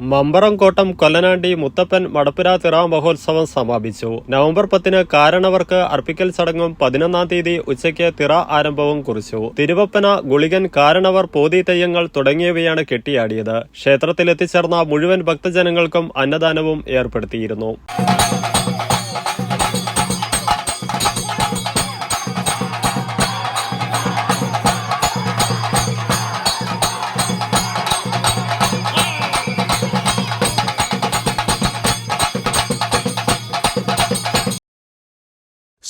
മമ്പറംകോട്ടം കൊല്ലനാണ്ടി മുത്തപ്പൻ മടപ്പുര തിറ മഹോത്സവം സമാപിച്ചു. നവംബർ പത്തിന് കാരണവർക്ക് അർപ്പിക്കൽ ചടങ്ങും പതിനൊന്നാം തീയതി ഉച്ചയ്ക്ക് തിറ ആരംഭവും കുറിച്ചു. തിരുവപ്പന ഗുളികൻ കാരണവർ പോതി തെയ്യങ്ങൾ തുടങ്ങിയവയാണ് കെട്ടിയാടിയത്. ക്ഷേത്രത്തിൽ എത്തിച്ചേർന്ന മുഴുവൻ ഭക്തജനങ്ങൾക്കും അന്നദാനവും ഏർപ്പെടുത്തിയിരുന്നു.